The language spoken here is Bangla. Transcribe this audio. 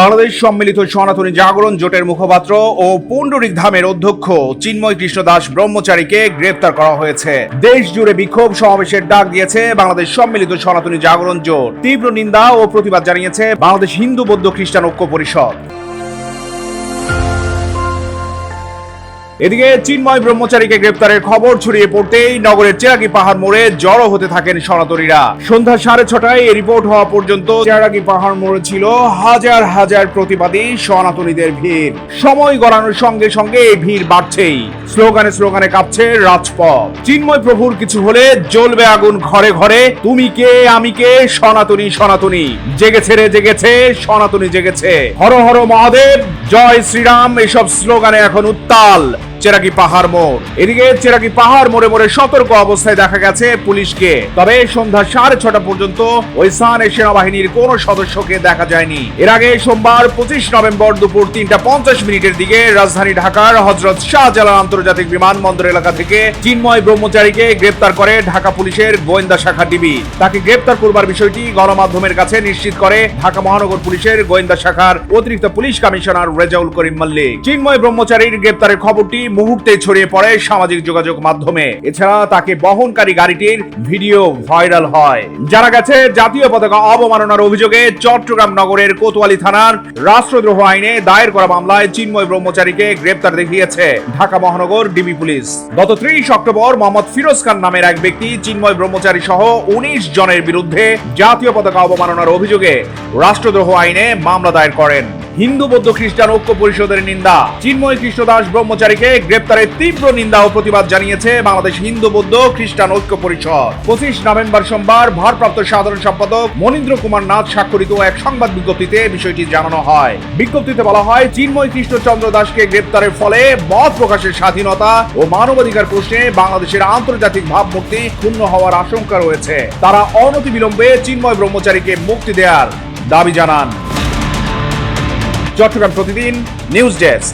বাংলাদেশ সম্মিলিত সনাতনী জাগরণ জোটের মুখপাত্র ও পুণ্ডরিক ধামের অধ্যক্ষ চিন্ময় কৃষ্ণ দাস ব্রহ্মচারীকে গ্রেপ্তার করা হয়েছে। দেশ জুড়ে বিক্ষোভ সমাবেশের ডাক দিয়েছে বাংলাদেশ সম্মিলিত সনাতনী জাগরণ জোট। তীব্র নিন্দা ও প্রতিবাদ জানিয়েছে বাংলাদেশ হিন্দু বৌদ্ধ খ্রিস্টান ঐক্য পরিষদ। এদিকে চিন্ময় ব্রহ্মচারীকে গ্রেপ্তারের খবর ছড়িয়ে পড়তেই নগরের চেরাগি পাহাড় মোড়ে জড়ো হতে থাকেন সনাতনীরা। সন্ধ্যা সাড়ে ছটায় এই রিপোর্ট হওয়া পর্যন্ত চেরাগি পাহাড় মোড়ে ছিল হাজার হাজার প্রতিবাদী সনাতনীদের ভিড়। সময় গড়ানোর সঙ্গে সঙ্গে এই ভিড় বাড়ছেই। স্লোগানে স্লোগানে কাঁপছে রাজপথ। চিন্ময় প্রভুর কিছু হলে জ্বলবে আগুন ঘরে ঘরে, তুমি কে? আমি কে? সনাতনী সনাতনী। জেগেছে রে, জেগেছে, সনাতনী জেগেছে। হর হর মহাদেব, জয় শ্রীরাম, এসব স্লোগানে এখন উত্তাল। চেরাকি পাহাড় মোড়। এদিকে চেরাকি পাহাড় মোড়ে মোড়ে সতর্ক অবস্থায় দেখা গেছে পুলিশকে। তবে সন্ধ্যা সাড়ে ছটা পর্যন্ত ওই স্থানে সেনাবাহিনীর কোন সদস্যকে দেখা যায়নি। এর আগে সোমবার পঁচিশ নভেম্বর দুপুর তিনটা পঞ্চাশ মিনিটের দিকে রাজধানী ঢাকার হজরত শাহজালাল আন্তর্জাতিক বিমানবন্দর এলাকা থেকে চিন্ময় ব্রহ্মচারীকে গ্রেপ্তার করে ঢাকা পুলিশের গোয়েন্দা শাখা ডিবি। তাকে গ্রেপ্তার করবার বিষয়টি গণমাধ্যমের কাছে নিশ্চিত করে ঢাকা মহানগর পুলিশের গোয়েন্দা শাখার অতিরিক্ত পুলিশ কমিশনার রেজাউল করিম মল্লিক। চিন্ময় ব্রহ্মচারীর গ্রেপ্তারের খবরটি মুহূর্তে ছড়িয়ে পড়ে সামাজিক যোগাযোগ মাধ্যমে। এছাড়া তাকে বহনকারী গাড়িটির ভিডিও ভাইরাল হয়। জানা গেছে, জাতীয় পতাকা অবমাননার অভিযোগে চট্টগ্রাম নগরের কোতোয়ালি থানার রাষ্ট্রদ্রোহ আইনে দায়ের করা মামলায় চিন্ময় ব্রহ্মচারীকে গ্রেপ্তার দেখিয়েছে ঢাকা মহানগর ডিবি পুলিশ। গত ত্রিশ অক্টোবর মোহাম্মদ ফিরোজ খান নামের এক ব্যক্তি চিন্ময় ব্রহ্মচারী সহ উনিশ জনের বিরুদ্ধে জাতীয় পতাকা অবমাননার অভিযোগে রাষ্ট্রদ্রোহ আইনে মামলা দায়ের করেন। হিন্দু বৌদ্ধ খ্রিস্টান ঐক্য পরিষদের নিন্দা। চিন্ময় কৃষ্ণ দাস ব্রহ্মচারীকে গ্রেপ্তারের তীব্র নিন্দা ও প্রতিবাদ জানিয়েছে বাংলাদেশ হিন্দু বৌদ্ধ খ্রিস্টান ঐক্য পরিষদ। পঁচিশ নভেম্বর সোমবার ভারপ্রাপ্ত সাধারণ সম্পাদক মনীন্দ্র কুমার নাথ স্বাক্ষরিত এক সংবাদ বিজ্ঞপ্তিতে বিষয়টি জানানো হয়। বিজ্ঞপ্তিতে বলা হয়, চিন্ময় কৃষ্ণচন্দ্র দাসকে গ্রেপ্তারের ফলে মত প্রকাশের স্বাধীনতা ও মানবাধিকার প্রশ্নে বাংলাদেশের আন্তর্জাতিক ভাবমূর্তি ক্ষুণ্ণ হওয়ার আশঙ্কা রয়েছে। তারা অনতিবিলম্বে চিন্ময় ব্রহ্মচারীকে মুক্তি দেওয়ার দাবি জানান। চট্টগ্রাম প্রতিদিন নিউজ ডেস্ক।